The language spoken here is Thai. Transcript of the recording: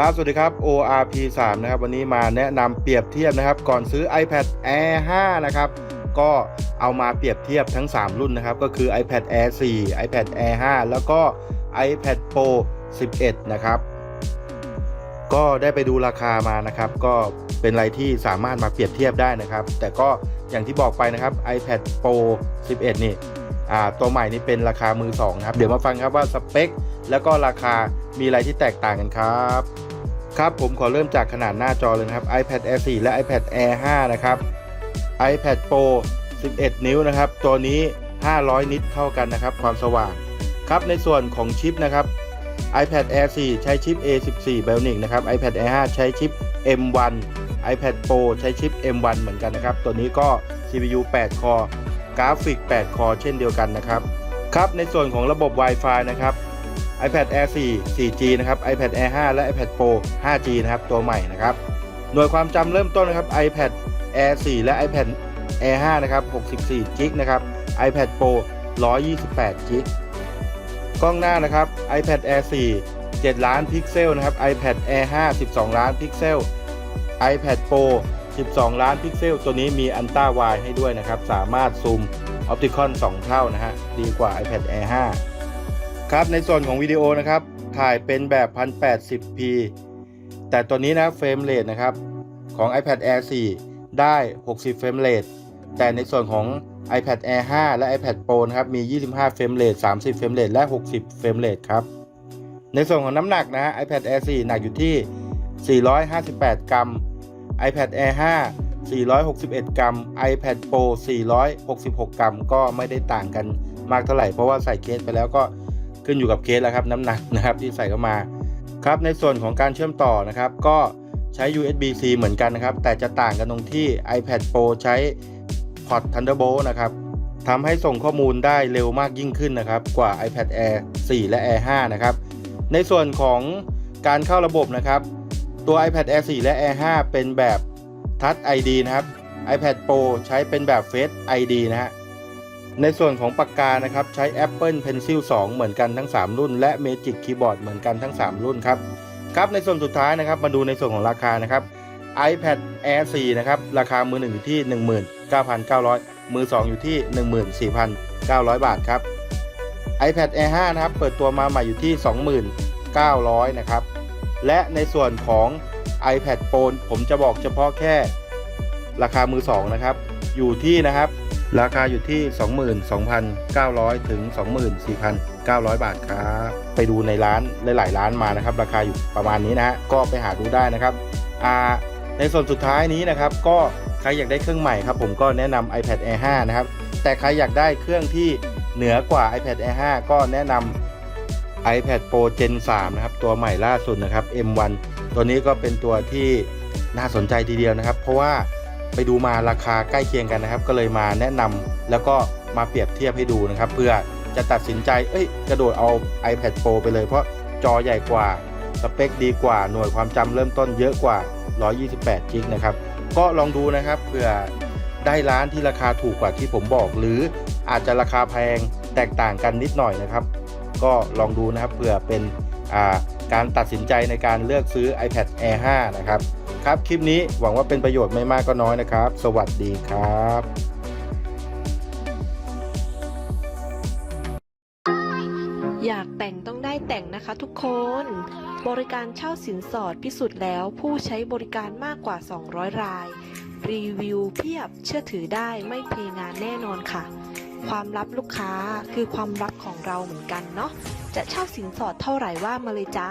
ครับ สวัสดีครับ ORP 3นะครับ วันนี้มาแนะนำเปรียบเทียบนะครับ ก่อนซื้อ iPad Air 5 นะครับ ก็เอามาเปรียบเทียบทั้ง 3 รุ่นนะครับ ก็คือ iPad Air 4 iPad Air 5 แล้วก็ iPad Pro 11 นะครับ ก็ได้ไปดูราคามานะครับ ก็เป็นอะไรที่สามารถมาเปรียบเทียบได้นะครับ แต่ก็อย่างที่บอกไปนะครับ iPad Pro 11 นี่ตัวใหม่นี่เป็นราคามือสองนะครับ เดี๋ยวมาฟังครับว่าสเปค แล้วก็ราคามีอะไรที่แตกต่างกันครับ ครับผมขอเริ่มจากขนาดหน้าจอเลยนะครับ iPad Air 4 และ iPad Air 5 นะครับ iPad Pro 11 นิ้วนะครับ ตัวนี้ 500 นิตเท่ากันนะครับ ความสว่าง ครับในส่วนของชิปนะครับ iPad Air 4 ใช้ชิป A14 Bionic นะครับ iPad Air 5 ใช้ชิป M1 iPad Pro ใช้ชิป M1 เหมือนกันนะครับ ตัวนี้ก็ CPU 8 คอกราฟิก 8 คอเช่นเดียวกันนะครับ ครับในส่วนของระบบ Wi-Fi นะครับ iPad Air 4 4G นะครับ iPad Air 5 และ iPad Pro 5G นะครับ ตัวใหม่นะครับ หน่วยความจำเริ่มต้นนะครับ iPad Air 4 และ iPad Air 5 นะครับ 64 g b นะครับ iPad Pro 128 g b กล้องหน้านะครับ iPad Air 4 7 ล้านพิกเซลนะครับ iPad Air 5 12 ล้านพิกเซล iPad Pro 12 ล้านพิกเซล ตัวนี้มีอันต้า wide ให้ด้วยนะครับ สามารถซูมออปติคอน 2 เท่านะฮะ ดีกว่า iPad Air 5 ครับในส่วนของวิดีโอนะครับ ถ่ายเป็นแบบ 1080p แต่ตัวนี้นะเฟรมเรทนะครับของ iPad Air 4 ได้ 60 เฟรมเรทแต่ในส่วนของ iPad Air 5 และ iPad Pro นะครับมี 25 เฟรมเรท30 เฟรมเรทและ 60 เฟรมเรทครับ ในส่วนของน้ำหนักนะ iPad Air 4 หนักอยู่ที่ 458 กรัม iPad Air 5 461 กรัม iPad Pro 466 กรัม ก็ไม่ได้ต่างกันมากเท่าไหร่ เพราะว่าใส่เคสไปแล้วก็ ขึ้นอยู่กับเคสแล้วครับน้ำหนักนะครับที่ใส่เข้ามาครับในส่วนของการเชื่อมต่อนะครับ ก็ใช้ USB-C เหมือนกันนะครับ แต่จะต่างกันตรงที่ iPad Pro ใช้พอร์ต Thunderbolt นะครับทำให้ส่งข้อมูลได้เร็วมากยิ่งขึ้นนะครับ กว่า iPad Air 4 และ Air 5 นะครับ ในส่วนของการเข้าระบบนะครับ ตัว iPad Air 4 และ Air 5 เป็นแบบ Touch ID นะครับ iPad Pro ใช้เป็นแบบ Face ID นะฮะ ในส่วนของปากกานะครับใช้ Apple Pencil 2 เหมือนกันทั้ง 3 รุ่น และ Magic Keyboard เหมือนกันทั้ง 3 รุ่นครับครับในส่วนสุดท้ายนะครับมาดูในส่วนของราคานะครับ iPad Air 4 นะครับ ราคามือหนึ่งอยู่ที่ 19,900 มือ 2 อยู่ที่ 14,900 บาทครับ iPad Air 5 นะครับ เปิดตัวมาใหม่อยู่ที่ 2,900นะครับ และในส่วนของ iPad Pro ผมจะบอกเฉพาะแค่ ราคามือ 2 นะครับ อยู่ที่นะครับ ราคาอยู่ที่ 22,900 ถึง 24,900 บาทครับ ไปดูในร้านหลาย ๆ ร้านมานะครับ ราคาอยู่ประมาณนี้นะฮะก็ไปหาดูได้นะครับอ่าในส่วนสุดท้ายนี้นะครับ ก็ใครอยากได้เครื่องใหม่ครับ ผมก็แนะนำ iPad Air 5 นะครับ แต่ใครอยากได้เครื่องที่เหนือกว่า iPad Air 5 ก็แนะนำ iPad Pro Gen 3 นะครับ ตัวใหม่ล่าสุดนะครับ M1 ตัวนี้ก็เป็นตัวที่น่าสนใจทีเดียวนะครับ เพราะว่า ไปดูมาราคาใกล้เคียงกันนะครับ ก็เลยมาแนะนำแล้วก็มาเปรียบเทียบให้ดูนะครับ เพื่อจะตัดสินใจ เอ้ย กระโดดเอา iPad Pro ไปเลยเพราะจอใหญ่กว่า สเปคดีกว่า หน่วยความจำเริ่มต้นเยอะกว่า 128กิกนะครับ ก็ลองดูนะครับ เผื่อได้ร้านที่ราคาถูกกว่าที่ผมบอก หรืออาจจะราคาแพงแตกต่างกันนิดหน่อยนะครับ ก็ลองดูนะครับ เผื่อเป็นการตัดสินใจในการเลือกซื้อ iPad Air 5 นะครับ ครับ คลิปนี้หวังว่าเป็นประโยชน์ไม่มากก็น้อยนะครับ สวัสดีครับอยากแต่งต้องได้แต่งนะคะทุกคน บริการเช่าสินสอดพิสูจน์แล้วผู้ใช้บริการมากกว่า 200 ราย รีวิวเพียบเชื่อถือได้ไม่เพงานแน่นอนค่ะ ความลับลูกค้าคือความลับของเราเหมือนกันเนาะจะเช่าสินสอดเท่าไหร่ว่ามาเลยจ้า